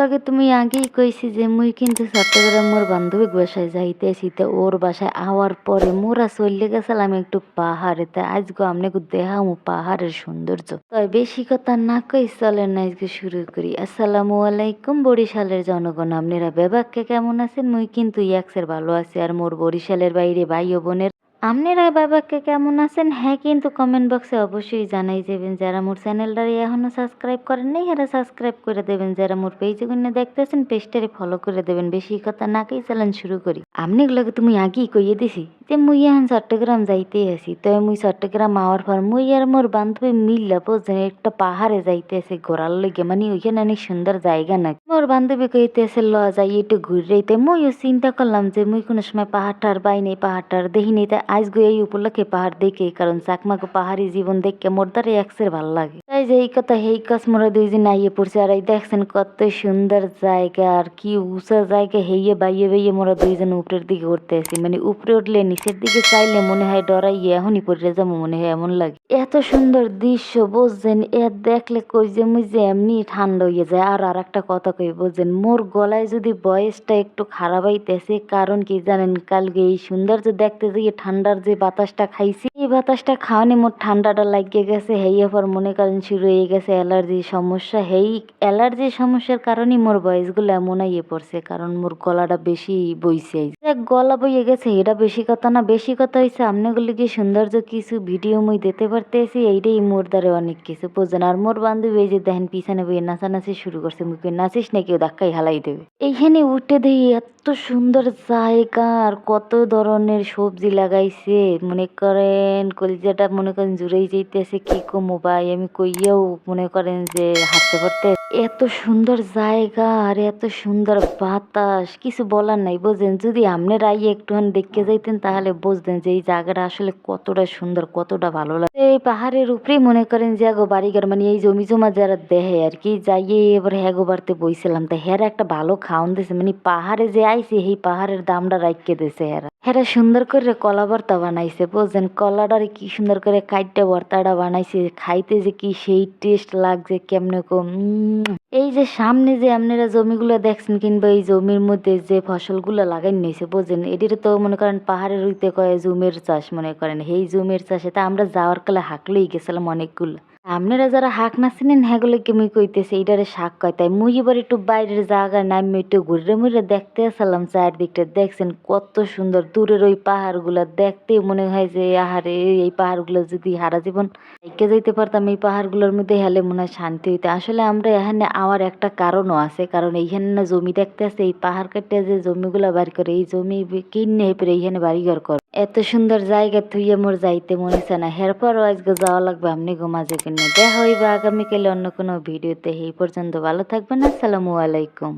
লগে তুমি আগেই কইছি যে, মুই কিন্তু চট্টগ্রাম মোর বান্ধবী বাসায় যাইতেছি তো ওর বাসায় আওয়ার পরে মোরা চলে গেছিলাম একটু পাহাড়ে তা আজকে আমনে দেখামু পাহাড়ের সৌন্দর্য তবে বেশি কথা না কই চলেন না আজকে শুরু করি আসসালামু আলাইকুম বরিশালের জনগণ, আপনারা বেবাককে কেমন আছেন? মুই কিন্তু ইয়াক্সের ভালো আছি, আর মোর বরিশালের বাইরে ভাই ও বোনের আপনারা বাবাকে কেমন আছেন? হ্যাঁ কিন্তু কমেন্ট বক্সে অবশ্যই জানাই যাবেন যারা মোর চ্যানেলটারে এখনও সাবস্ক্রাইব করেন নাই, এরা সাবস্ক্রাইব করে দেবেন। যারা মোর পেজে গুনে দেখতেছেন পেজটারে ফলো করে দেবেন। বেশি কথা না কেই চালান শুরু করি। আমনি গুলোকে তুমি আগেই কইয়ে দিছি যে, মুই এখন চট্টগ্রাম যাইতে আছি। তো মুই চট্টগ্রাম আওয়ার পর মুই আর মোর বান্ধবী মিললা বুঝছেন একটা পাহাড়ে যাইতে আছে ঘোরার লগে মানে ওইখানে অনেক সুন্দর জায়গা না মোর বান্ধবী কইতে কইতেছে, ল, যাই একটু ঘুরে মুইও চিন্তা করলাম যে, মুই কোনো সময় পাহাড়টার বাই নেই পাহাড়টার দেখিনি তাই আজ গো এই উপলক্ষে পাহাড় দেখে, কারণ চাকমাকে পাহাড়ি জীবন দেখে মোর দ্বারা একসের ভালো লাগে। তাই যে এই কথা, হেই কাজ মোরা দুইজন আইয়ে পড়ছে, আর এই দেখছেন কত সুন্দর জায়গা, আর কি উঁচা জায়গা, হেইয়ে বাইয়ে বাইয়ে মোরা দুইজন উপরের দিকে উঠতে আসি। মানে উপরে উঠলে নিচের দিকে চাইলে মনে হয় ডরাইয়ে এখনই পড়ে যাব, মনে হয় এমন লাগে। এত সুন্দর দৃশ্য, বুঝছেন? এ দেখলে কই যে মুই যে এমনি ঠান্ডা হয়ে যায়। আর আর একটা কথা কই, বুঝছেন? মোর গলায় যদি বয়সটা একটু খারাপ হইতেছে, কারণ কি জানেন, কালকে এই সৌন্দর্য দেখতে গিয়ে ঠান্ডার যে বাতাসটা খাইছি এই বাতাসটা খাওয়ানি মোর ঠান্ডাটা লাগিয়ে গেছে, হেই পর মনে করেন শুরু হয়ে গেছে অ্যালার্জির সমস্যা। হেই অ্যালার্জির সমস্যার কারণেই মোর বয়সগুলো এমন ইয়ে পড়ছে, কারণ মোর গলাটা বেশি বইছে। গলা বইয়ে গেছে, এটা বেশি কথা না, বেশি কথা হয়েছে আমনেগুলি কি সৌন্দর্য কিছু ভিডিও মুই দিতে পারতেছি, এইটাই মোর দ্বারা অনেক কিছু বোঝেন। আর মোর বান্ধবী এই যে দেখেন, পিছনে বইয়ে নাচানাচি শুরু করছে, মুখে নাচিস না কেউ ধাক্কাই হালাই দেবে। এইখানে উঠে দেখি এত সুন্দর জায়গা, আর কত ধরনের সবজি লাগাইছে, মনে করেন কলিজাটা মনে করেন জুড়েই যাইতেছে, কি কমু ভাই আমি কইয়াও মনে করেন যে হাঁটতে পারতে। এত সুন্দর জায়গা আর এত সুন্দর বাতাস, কিছু বলার নাই, বুঝলেন? যদি আপনারা আইয়ে একটুখানি দেখতে যাইতেন, তাহলে বুঝতেন যে এই জায়গাটা আসলে কতটা সুন্দর, কতটা ভালো লাগে। এই পাহাড়ের উপরেই মনে করেন যে আগো বাড়িঘর মানে এই জমি জমা যারা দেহে আর কি, যাইয়ে এবার হ্যাগো বাড়তে বইছিলাম, তা হেরা একটা ভালো খাওন দিছে মানে পাহাড়ে যে আইছে এই পাহাড়ের দামটা রাখিয়ে দিছে হেরা। হেরা সুন্দর করে কলা ভর্তা বানাইছে বুঝছেন কলাটারে কি সুন্দর করে কাইটটা ভর্তাটা বানাইছে, খাইতে যে কি সেই টেস্ট লাগছে কেমন কম। এই যে সামনে যে আপনারা জমিগুলো দেখছেন কিংবা এই জমির মধ্যে যে ফসলগুলো লাগাই নিয়েছে বোঝেন এটির তো মনে করেন পাহাড়ের উইতে কয় জুমের চাষ মনে করেন। এই জুমের চাষে তা আমরা যাওয়ার কালে হাঁকলেই গেছিলাম অনেকগুলো। আপনারা যারা হাঁক না চিনেন হ্যাগুলো কি মুই কইতেছে এইটারে শাক কয়। তাই মুই এবার একটু বাইরের জায়গায় নামি একটু ঘুরে মুড়ে দেখতে আসলাম, চারদিকটা দেখছেন কত সুন্দর। দূরের ওই পাহাড়গুলো দেখতে মনে হয় যে, আহারে, এই পাহাড়গুলো যদি হারা জীবন একে যাইতে পারতাম, এই পাহাড়গুলোর মধ্যে হেলে মনে হয় শান্তি হইতে। আসলে আমরা এখানে আমার একটা কারণও আছে, কারণ এইখানে না জমি দেখতে আছে এই পাহাড় কাটতে যে জমিগুলো বাড়ি করে, এই জমি কিনে হেপরে এইখানে বাড়িঘর করে এত সুন্দর জায়গা থুইয়ে মোর যাইতে মনে হচ্ছে না। হেরপর আজকে যাওয়া লাগবে, আপনি মাঝে কিনে। দেখা হইবা আগামীকালে অন্য কোনো ভিডিওতে। এই পর্যন্ত ভালো থাকবেন, আসসালামু আলাইকুম।